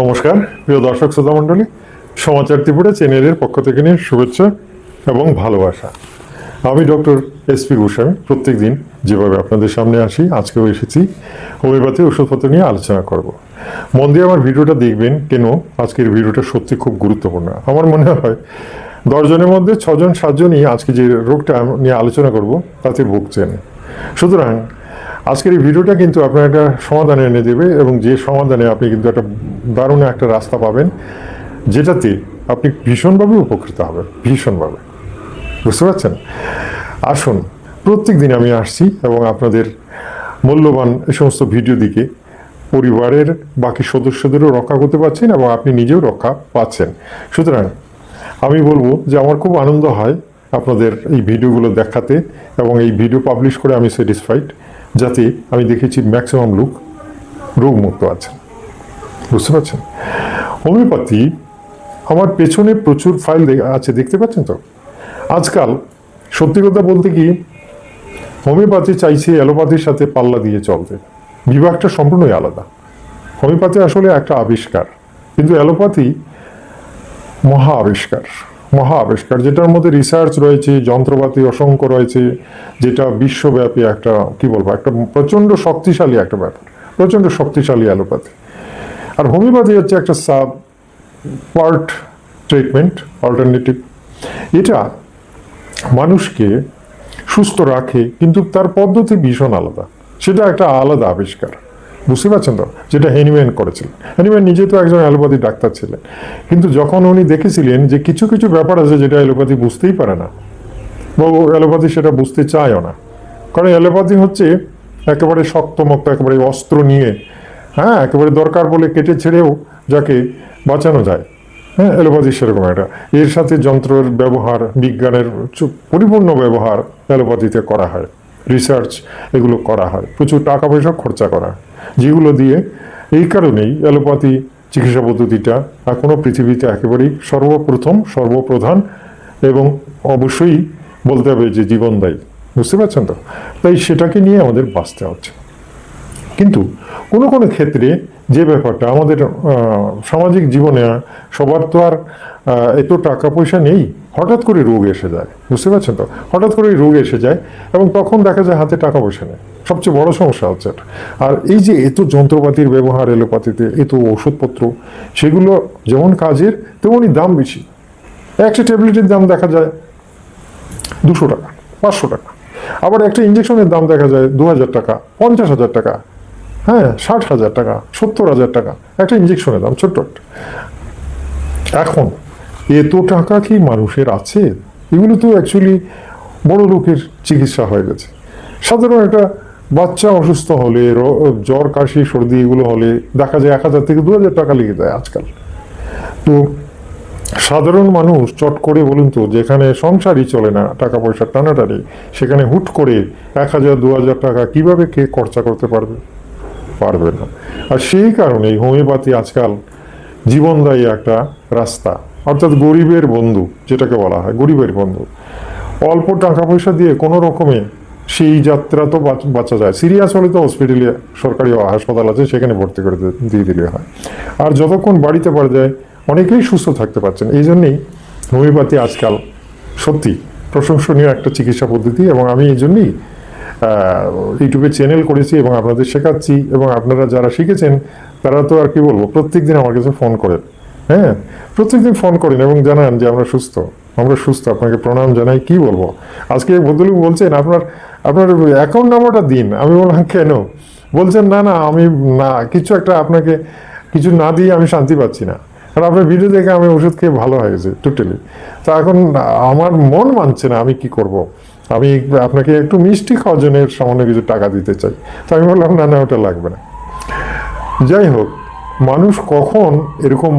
নমস্কার, প্রিয় দর্শক শ্রোতা মণ্ডলী, সমাচার ত্রিপুরা চ্যানেলের পক্ষ থেকে নিয়ে শুভেচ্ছা এবং ভালোবাসা। আমি ডক্টর এস পি গোস্বামী প্রত্যেক দিন যেভাবে আপনাদের সামনে আসি, আজকেও এসেছি। হোমিওপ্যাথি ওষুধপত্র নিয়ে আলোচনা করব। মন দিয়ে আমার ভিডিওটা দেখবেন কেন আজকের ভিডিওটা সত্যি খুব গুরুত্বপূর্ণ। আমার মনে হয় দশজনের মধ্যে ছজন সাতজনই আজকে যে রোগটা নিয়ে আলোচনা করব, তাতে ভুগছেন। সুতরাং আজকের এই ভিডিওটা কিন্তু আপনার একটা সমাধান এনে দেবে এবং যে সমাধানে আপনি কিন্তু একটা দারুণ একটা রাস্তা পাবেন, যেটাতে আপনি ভীষণভাবে উপকৃত হবেন, ভীষণভাবে। বুঝতে পারছেন? আসুন প্রত্যেক দিন আমি আসছি এবং আপনাদের মূল্যবান এই সমস্ত ভিডিও দিকে পরিবারের বাকি সদস্যদেরও রক্ষা করতে পারছেন এবং আপনি নিজেও রক্ষা পাচ্ছেন। সুতরাং আমি বলব যে আমার খুব আনন্দ হয় আপনাদের এই ভিডিওগুলো দেখাতে এবং এই ভিডিও পাবলিশ করে আমি স্যাটিসফাইড। যাতে আমি দেখেছি ম্যাক্সিমাম লোক রোগমুক্ত আছেন বুঝতে পারছেন? হোমিওপ্যাথি আমার পেছনে প্রচুর ফাইল আছে, দেখতে পাচ্ছেন তো? আজকাল সত্যি কথা বলতে কি হোমিওপ্যাথি চাইছে অ্যালোপ্যাথির সাথে পাল্লা দিয়ে চলতে। বিভাগটা সম্পূর্ণই আলাদা। হোমিওপ্যাথি আসলে একটা আবিষ্কার। কিন্তু অ্যালোপ্যাথি মহা আবিষ্কার। মহা আবিষ্কার যেটার মধ্যে রিসার্চ রয়েছে, যন্ত্রপাতি অসংখ্য রয়েছে, যেটা বিশ্বব্যাপী একটা, কি বলব, একটা প্রচণ্ড শক্তিশালী একটা ব্যাপার, প্রচণ্ড শক্তিশালী অ্যালোপ্যাথি। আর হোমিওপ্যাথি হচ্ছে একটা সাব পার্ট ট্রিটমেন্ট অল্টারনেটিভ এটা মানুষকে সুস্থ রাখে, কিন্তু তার পদ্ধতি ভীষণ আলাদা। সেটা একটা আলাদা আবিষ্কার। বুঝতে পারছেন তো? যেটা হেনিম্যান করেছিলেন। হেনিম্যান নিজে তো একজন অ্যালোপ্যাথি ডাক্তার ছিলেন। কিন্তু যখন উনি দেখেছিলেন যে কিছু কিছু ব্যাপার আছে যেটা অ্যালোপ্যাথি বুঝতেই পারে না, বা অ্যালোপ্যাথি সেটা বুঝতে চায়ও না। কারণ অ্যালোপ্যাথি হচ্ছে একেবারে শক্তমক্ত, একেবারে অস্ত্র নিয়ে হ্যাঁ একেবারে দরকার বলে কেটে ছেড়েও যাকে বাঁচানো যায়। হ্যাঁ অ্যালোপ্যাথি সেরকম একটা। এর সাথে যন্ত্রের ব্যবহার, বিজ্ঞানের পরিপূর্ণ ব্যবহার অ্যালোপ্যাথিতে করা হয়। রিসার্চ এগুলো করা হয়। প্রচুর টাকা পয়সা খরচা করা। যেগুলো দিয়ে এই কারণেই অ্যালোপ্যাথি চিকিৎসা পদ্ধতিটা এখনও পৃথিবীতে একেবারেই সর্বপ্রথম, সর্বপ্রধান এবং অবশ্যই বলতে হবে যে জীবনদায়ী বুঝতে পারছেন তো? তাই সেটাকে নিয়ে আমাদের বাঁচতে হচ্ছে। কিন্তু কোনো কোনো ক্ষেত্রে যে ব্যাপারটা আমাদের সামাজিক জীবনে সবার তো আর এত টাকা পয়সা নেই। হঠাৎ করে রোগ এসে যায়, বুঝতে পারছেন তো? হঠাৎ করে রোগ এসে যায় এবং তখন দেখা যায় হাতে টাকা পয়সা নেই। সবচেয়ে বড় সমস্যা হচ্ছে আর এই যে এত যন্ত্রপাতির ব্যবহার এলোপাতিতে এত ওষুধপত্র, সেগুলো যেমন কাজের তেমনই দাম বেশি। একটা ট্যাবলেটের দাম দেখা যায় দুশো টাকা, পাঁচশো টাকা। আবার একটা ইঞ্জেকশনের দাম দেখা যায় দু হাজার টাকা, পঞ্চাশ হাজার টাকা হ্যাঁ ষাট হাজার টাকা, সত্তর হাজার টাকা। একটা ইঞ্জেকশনের দাম, ছোট্ট এখন এত টাকা কি মানুষের আছে? এগুলো তো অ্যাকচুয়ালি বড় লোকের চিকিৎসা হয়ে গেছে। সাধারণ একটা বাচ্চা অসুস্থ হলে জ্বর, কাশি, সর্দি এগুলো হলে দেখা যায় এক হাজার থেকে দু হাজার টাকা লেগে যায় আজকাল। তো সাধারণ মানুষ চট করে বলুন তো, যেখানে সংসারই চলে না, টাকা পয়সা টানাটানি, সেখানে হুট করে এক হাজার, দু হাজার টাকা কীভাবে কে খরচা করতে পারবে? পারবে না। আর সেই কারণেই হোমিওপ্যাথি আজকাল জীবনদায়ী একটা রাস্তা। অর্থাৎ গরিবের বন্ধু, যেটাকে বলা হয়, গরিবের বন্ধু। অল্প টাকা পয়সা দিয়ে কোনো রকমে সেই যাত্রা তো বাঁচ- যায়। সিরিয়াস হলে তো হসপিটালে সরকারি হাসপাতাল আছে, সেখানে ভর্তি করে দিয়ে দিলে হয়। আর যতক্ষণ বাড়িতে পারা যায়, অনেকেই সুস্থ থাকতে পারছেন। এই জন্যেই হোমিওপ্যাথি আজকাল সত্যি প্রশংসনীয় একটা চিকিৎসা পদ্ধতি এবং আমি এই জন্যই ইউটিউবে চ্যানেল করেছি এবং আপনাদের শেখাচ্ছি এবং আপনারা যারা শিখেছেন, তারা তো আর কি বলব, প্রত্যেকদিন আমার কাছে ফোন করেন হ্যাঁ প্রত্যেকদিন ফোন করেন এবং জানান যে আমরা সুস্থ। আমরা সুস্থ, আপনাকে প্রণাম জানাই, কি বলব? আজকে ভদ্রলোক বলছেন, আপনার আপনার অ্যাকাউন্ট নাম্বারটা দিন। আমি বললাম, কেন? বলছেন, না না, আমি না, কিছু একটা আপনাকে, কিছু না দিয়ে আমি শান্তি পাচ্ছি না। আর আপনার ভিডিও দেখে আমি ওষুধ খেয়ে ভালো হয়ে গেছে টোটালি তো এখন আমার মন মানছে না আমি কি করব। আমি আপনাকে একটু মিষ্টি খাওয়ার জন্য সামান্য কিছু টাকা দিতে চাই। তো আমি বললাম, না না, ওটা লাগবে না। যাই হোক, মানুষ কখন এরকম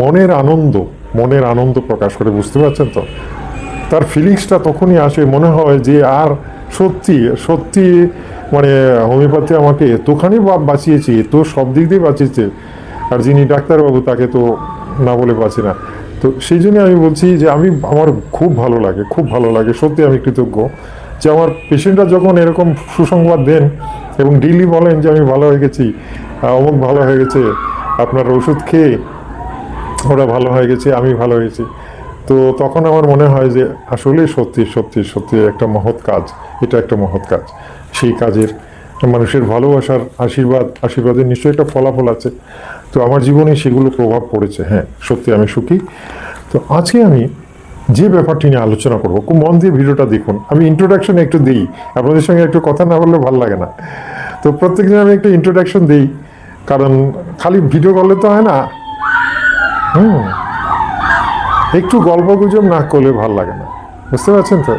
মনের আনন্দ মনের আনন্দ প্রকাশ করে, বুঝতে পারছেন তো? তার ফিলিংসটা তখনই আসে, মনে হয় যে আর সত্যি সত্যি মানে হোমিওপ্যাথি আমাকে এতখানি বাঁচিয়েছে, এত সব দিক দিয়ে বাঁচিয়েছে, আর যিনি ডাক্তারবাবু তাকে তো না বলে বাঁচি না। তো সেই জন্য আমি বলছি যে আমি, আমার খুব ভালো লাগে, খুব ভালো লাগে, সত্যি আমি কৃতজ্ঞ যে আমার পেশেন্টরা যখন এরকম সুসংবাদ দেন এবং ডেইলি বলেন যে আমি ভালো হয়ে গেছি অমুক ভালো হয়ে গেছে, আপনার ওষুধ খেয়ে ওরা ভালো হয়ে গেছে, আমি ভালো হয়েছি। তো তখন আমার মনে হয় যে আসলে সত্যি সত্যি সত্যি একটা মহৎ কাজ। এটা একটা মহৎ কাজ। সেই কাজের মানুষের ভালোবাসার আশীর্বাদ, আশীর্বাদের নিশ্চয়ই একটা ফলাফল আছে। তো আমার জীবনে সেগুলো প্রভাব পড়েছে। হ্যাঁ সত্যি আমি সুখী। তো আজকে আমি যে ব্যাপারটি নিয়ে আলোচনা করব, খুব মন দিয়ে ভিডিওটা দেখুন। আমি ইন্ট্রোডাকশন একটু দিই। আপনাদের সঙ্গে একটু কথা না বললে ভালো লাগে না। তো প্রত্যেকদিন আমি একটু ইন্ট্রোডাকশন দিই। কারণ খালি ভিডিও করলে তো হয় না। হুম। একটু গল্প গুজব না করলে ভালো লাগে না। বুঝতে পারছেন তো?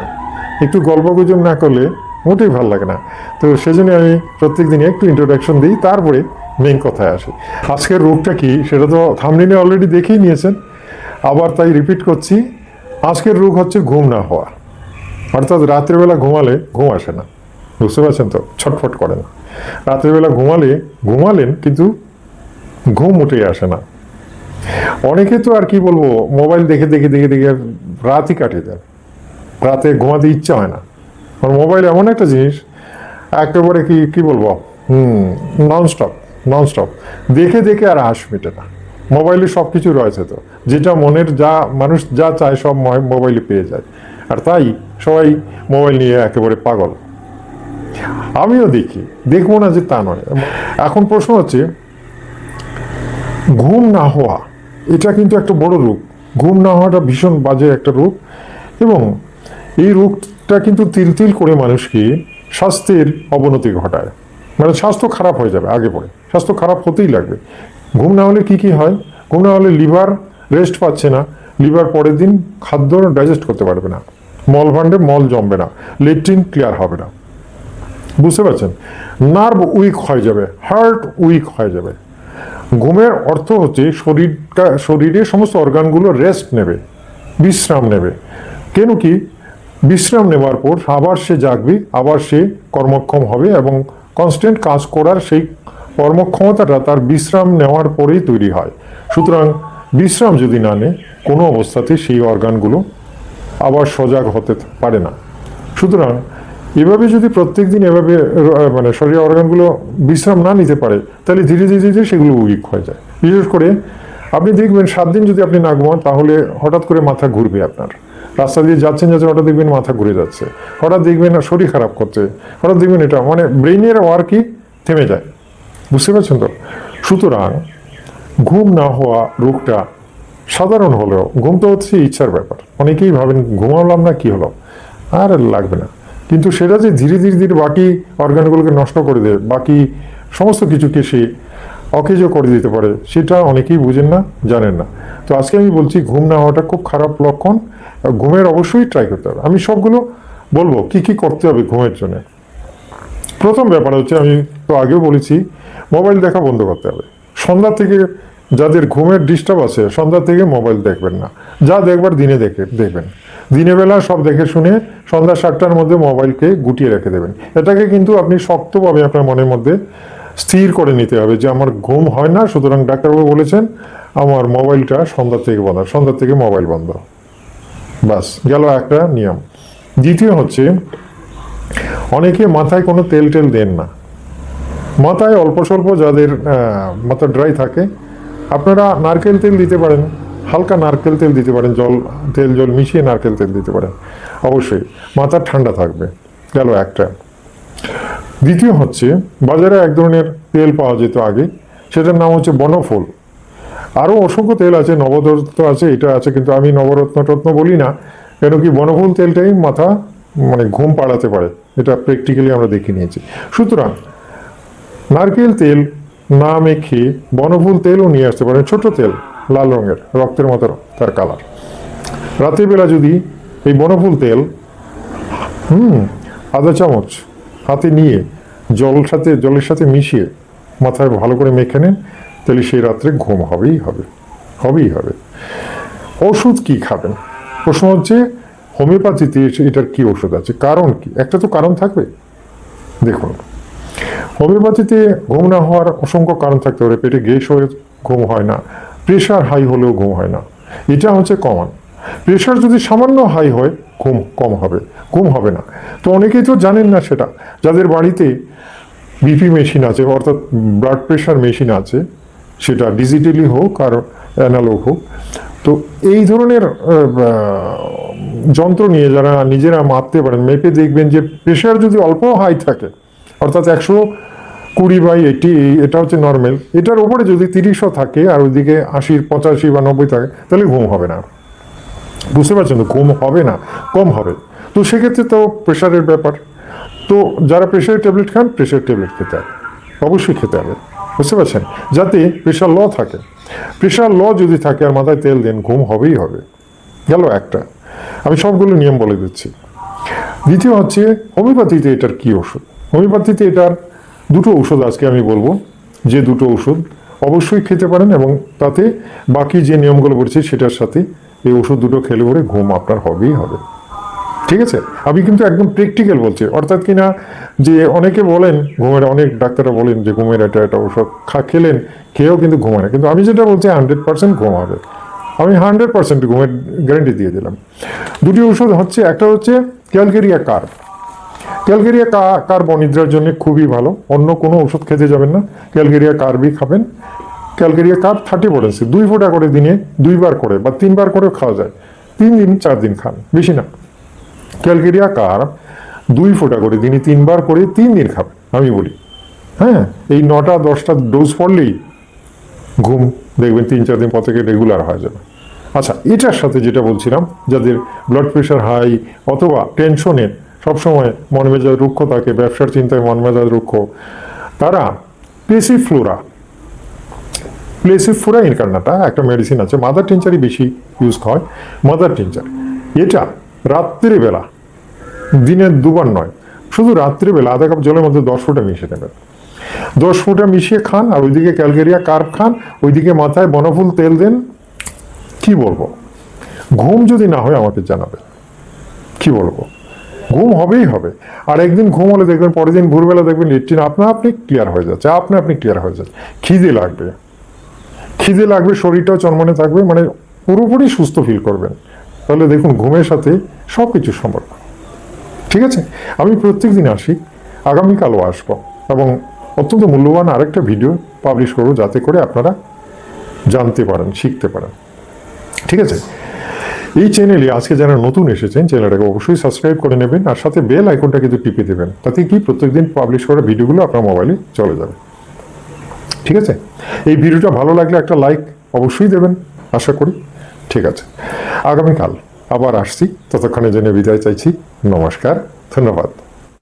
একটু গল্প গুজব না করলে মোটেই ভালো লাগে না। তো সেজন্য আমি প্রত্যেক দিন একটু ইন্ট্রোডাকশন দিই, তারপরে মেন কথায় আসি। আজকের রোগটা কি সেটা তো থামলিনে অলরেডি দেখেই নিয়েছেন। আবার তাই রিপিট করছি। আজকের রোগ হচ্ছে ঘুম না হওয়া। অর্থাৎ রাত্রেবেলা ঘুমালে ঘুম আসে না। বুঝতে পারছেন তো? ছটফট করে না রাত্রেবেলা ঘুমালে ঘুমালেন, কিন্তু ঘুম উঠেই আসে না। অনেকে তো আর কি বলব, মোবাইল দেখে দেখে দেখে দেখে রাতই কাটিয়ে দেয় রাতে ঘুমাতে ইচ্ছা হয় না। আর মোবাইল এমন একটা জিনিস, একেবারে কি কি বলব, হুম ননস্টপ ননস্টপ দেখে দেখে আর হাস মেটে না। মোবাইলে সব কিছু রয়েছে তো। যেটা মনের যা, মানুষ যা চায় সব মোবাইলে পেয়ে যায়। আর তাই সবাই মোবাইল নিয়ে একেবারে পাগল। আমিও দেখি। দেখব না যে তা নয়। এখন প্রশ্ন হচ্ছে, ঘুম না হওয়া এটা কিন্তু একটা বড় রোগ। ঘুম না হওয়াটা ভীষণ বাজে একটা রোগ এবং এই রোগটা কিন্তু তিল তিল করে মানুষকে স্বাস্থ্যের অবনতি ঘটায়। মানে স্বাস্থ্য খারাপ হয়ে যাবে আগে পরে। স্বাস্থ্য খারাপ হতেই লাগবে। ঘুম না হলে কী কী হয়? ঘুম না হলে লিভার রেস্ট পাচ্ছে না। লিভার পরের দিন খাদ্য ডাইজেস্ট করতে পারবে না। মল ভাণ্ডে মল জমবে না। লেট্রিন ক্লিয়ার হবে না। বুঝতে পারছেন? নার্ভ উইক হয়ে যাবে। হার্ট উইক হয়ে যাবে। ঘুমের অর্থ হচ্ছে শরীরটা শরীরের সমস্ত অর্গানগুলো রেস্ট নেবে, বিশ্রাম নেবে। কেন কি? বিশ্রাম নেওয়ার পর আবার সে জাগবে, আবার সে কর্মক্ষম হবে এবং কনস্ট্যান্ট কাজ করার সেই কর্মক্ষমতাটা তার বিশ্রাম নেওয়ার পরেই তৈরি হয়। সুতরাং বিশ্রাম যদি না নেয়, কোনো অবস্থাতে সেই অর্গানগুলো আবার সজাগ হতে পারে না। সুতরাং এভাবে যদি প্রত্যেক দিন এভাবে মানে শরীরের অর্গানগুলো বিশ্রাম না নিতে পারে, তাহলে ধীরে ধীরে ধীরে সেগুলো উইক হয়ে যায়। বিশেষ করে আপনি দেখবেন সাত দিন যদি আপনি না ঘুমান, তাহলে হঠাৎ করে মাথা ঘুরবে আপনার। রাস্তা দিয়ে যাচ্ছেন যাচ্ছেন, হঠাৎ দেখবেন মাথা ঘুরে যাচ্ছে। হঠাৎ দেখবেন শরীর খারাপ করছে। হঠাৎ দেখবেন এটা মানে ব্রেনের ওয়ার্কই থেমে যায়। বুঝতে পারছেন তো? সুতরাং ঘুম না হওয়া রোগটা সাধারণ হলেও, ঘুম তো হচ্ছে ইচ্ছার ব্যাপার। অনেকেই ভাবেন, ঘুমালাম না, কি হলো? আর লাগবে না। কিন্তু সেটা যে ধীরে ধীরে ধীরে বাকি অর্গানগুলোকে নষ্ট করে দেয় বাকি সমস্ত কিছুকে সে অকেজ করে দিতে পারে, সেটা অনেকেই বুঝেন না, জানেন না। তো আজকে আমি বলছি ঘুম না হওয়াটা খুব খারাপ লক্ষণ ঘুমের অবশ্যই ট্রাই করতে হবে। আমি সবগুলো বলব, কি কি করতে হবে ঘুমের জন্য। প্রথম ব্যাপার হচ্ছে, আমি তো আগেও বলেছি মোবাইল দেখা বন্ধ করতে হবে। সন্ধ্যা থেকে যাদের ঘুমের ডিস্টার্ব আছে, সন্ধ্যা থেকে মোবাইল দেখবেন না। যা দেখবার দিনে দেখে, দেখবেন। দিনের বেলা সব দেখে শুনে সন্ধ্যা সাতটার মধ্যে মোবাইলকে গুটিয়ে রেখে দেবেন। এটাকে কিন্তু আপনি শক্তভাবে আপনার মনের মধ্যে স্থির করে নিতে হবে যে, আমার ঘুম হয় না, সুতরাং ডাক্তারবাবু বলেছেন আমার মোবাইলটা সন্ধ্যা থেকে বন্ধ, সন্ধ্যা থেকে মোবাইল বন্ধ। বাস, গেল একটা নিয়ম। দ্বিতীয় হচ্ছে, অনেকে মাথায় কোনো তেল টেল দেন না। মাথায় অল্প স্বল্প যাদের মাথা ড্রাই থাকে আপনারা নারকেল তেল দিতে পারেন, হালকা নারকেল তেল দিতে পারেন, জল, তেল, জল মিশিয়ে নারকেল তেল দিতে পারেন। অবশ্যই, মাথা ঠান্ডা থাকবে, গেল একটা। দ্বিতীয় হচ্ছে, বাজারে এক ধরনের তেল পাওয়া যেত আগে, সেটার নাম হচ্ছে বনফুল। আরও অসংখ্য তেল আছে নবরত্ন আছে, এটা আছে, কিন্তু আমি নবরত্ন টত্ন বলি না কেন কি বনফুল তেলটাই মাথা মানে ঘুম পাড়াতে পারে, এটা প্র্যাকটিক্যালি আমরা দেখে নিয়েছি। সুতরাং, নারকেল তেল না মেখে বনফুল তেলও নিয়ে আসতে পারেন ছোট তেল, লাল রঙের, রক্তের মতো তার কালার রাতের বেলা যদি এই বনফুল তেল, হুম, আধা চামচ হাতে নিয়ে জল সাথে, জলের সাথে মিশিয়ে মাথায় ভালো করে মেখে নেন, তাহলে সেই রাত্রে ঘুম হবেই হবে হবেই হবে। ওষুধ কি খাবেন? প্রশ্ন হচ্ছে, হোমিওপ্যাথিতে এটার কি ওষুধ আছে? কারণ কি? একটা তো কারণ থাকবে। দেখুন হোমিওপ্যাথিতে ঘুম না হওয়ার অসংখ্য কারণ থাকতে পারে, পেটে গ্যাস হয়ে ঘুম হয় না প্রেশার হাই হলেও ঘুম হয় না। এটা হচ্ছে কমন প্রেশার যদি সামান্য হাই হয়, ঘুম কম হবে, ঘুম হবে না। তো অনেকেই তো জানেন না সেটা। যাদের বাড়িতে বিপি মেশিন আছে, অর্থাৎ ব্লাড প্রেশার মেশিন আছে, সেটা ডিজিটালি হোক আর অ্যানালগ হোক। তো এই ধরনের যন্ত্র নিয়ে যারা নিজেরা মাপতে পারেন, মেপে দেখবেন যে প্রেশার যদি অল্প হাই থাকে অর্থাৎ একশো কুড়ি বাই এইটি এটা হচ্ছে নর্মাল এটার উপরে যদি তিরিশও থাকে আর ওইদিকে আশির পঁচাশি বা নব্বই থাকে, তাহলে ঘুম হবে না। বুঝতে পারছেন তো? ঘুম হবে না, কম হবে। তো সেক্ষেত্রে তো প্রেশারের ব্যাপার। তো যারা প্রেশারের ট্যাবলেট খান প্রেশার ট্যাবলেট খেতে হবে। অবশ্যই খেতে হবে। বুঝতে পারছেন? যাতে প্রেশার ল থাকে। প্রেশার ল যদি থাকে আর মাথায় তেল দেন, ঘুম হবেই হবে। গেল একটা। আমি সবগুলো নিয়ম বলে দিচ্ছি। দ্বিতীয় হচ্ছে হোমিওপ্যাথিতে এটার কী ওষুধ? হোমিওপ্যাথিতে এটার দুটো ওষুধ আজকে আমি বলব, যে দুটো ওষুধ অবশ্যই খেতে পারেন এবং তাতে বাকি যে নিয়মগুলো বলছি সেটার সাথে এই ওষুধ দুটো খেলে পরে ঘুম আপনার হবেই হবে। ঠিক আছে? আমি কিন্তু একদম প্র্যাকটিক্যাল বলছি। অর্থাৎ কিনা যে অনেকে বলেন, ঘুমের অনেক ডাক্তাররা বলেন যে ঘুমের এটা এটা ওষুধ খা, খেলেন, খেয়েও কিন্তু ঘুমায় না। কিন্তু আমি যেটা বলছি হান্ড্রেড পার্সেন্ট ঘুম হবে। আমি হান্ড্রেড পার্সেন্ট ঘুমের গ্যারেন্টি দিয়ে দিলাম। দুটি ওষুধ হচ্ছে, একটা হচ্ছে ক্যালকেরিয়া কার্ব ক্যালকেরিয়া কা- কার্ব অনিদ্রার জন্য খুবই ভালো। অন্য কোনো ওষুধ খেতে যাবেন না। ক্যালকেরিয়া কার্বই খাবেন। ক্যালকেরিয়া কার্ব থার্টি পটেন্সি দুই ফোঁটা করে দিনে দুইবার করে বা তিনবার করেও খাওয়া যায়। তিন দিন, চার দিন খান। বেশি না। ক্যালকেরিয়া কার্ব দুই ফোঁটা করে দিনে তিনবার করে তিন দিন খাবেন, আমি বলি। হ্যাঁ? এই নটা, দশটা ডোজ পড়লেই ঘুম দেখবেন তিন, চার দিন পর থেকে রেগুলার হয়ে যাবে। আচ্ছা এটার সাথে যেটা বলছিলাম, যাদের ব্লাড প্রেশার হাই অথবা টেনশনে সবসময় মন মেজাজ রুক্ষ থাকে, ব্যবসার চিন্তায় মন মেজাজ রুক্ষ। তারা পেসিফ্লোরা প্লেসিফ্লোরা ইনকার্নাটা একটা মেডিসিন আছে মাদার টিনচারই বেশি ইউজ হয় মাদার টিনচার এটা রাত্রিবেলা দিনে দুবার নয়, শুধু রাত্রিবেলা আধা কাপ জলের মধ্যে দশ ফোঁটা মিশিয়ে নেবেন দশ ফোঁটা মিশিয়ে খান আর ওইদিকে ক্যালকেরিয়া কার্প খান, ওইদিকে মাথায় বনফুল তেল দেন। কি বলব? ঘুম যদি না হয় আমাকে জানাবে কি বলব? ঘুম হবেই হবে। আর একদিন ঘুম হলে দেখবেন, পরের দিন ভোরবেলা দেখবেন লেট্রিন আপনা আপনি ক্লিয়ার হয়ে যাচ্ছে, আপনা আপনি ক্লিয়ার হয়ে যাচ্ছে। খিদে লাগবে। খিদে লাগবে, শরীরটাও চনমনে থাকবে মানে পুরোপুরি সুস্থ ফিল করবেন। তাহলে দেখুন, ঘুমের সাথে সব কিছু সম্পর্ক। ঠিক আছে? আমি প্রত্যেক দিন আসি, আগামীকালও আসব এবং অত্যন্ত মূল্যবান আরেকটা ভিডিও পাবলিশ করব, যাতে করে আপনারা জানতে পারেন, শিখতে পারেন। ঠিক আছে? এই চ্যানেলে আজকে যারা নতুন এসেছেন চ্যানেলটাকে অবশ্যই সাবস্ক্রাইব করে নেবেন আর সাথে বেল আইকনটা কিন্তু টিপে দেবেন তাতে কি প্রত্যেকদিন পাবলিশ করা ভিডিওগুলো আপনার মোবাইলে চলে যাবে। ঠিক আছে? এই ভিডিওটা ভালো লাগলে একটা লাইক অবশ্যই দেবেন, আশা করি। ঠিক আছে। আগামীকাল আবার আসছি। ততক্ষণে জেনে বিদায় চাইছি। নমস্কার। ধন্যবাদ।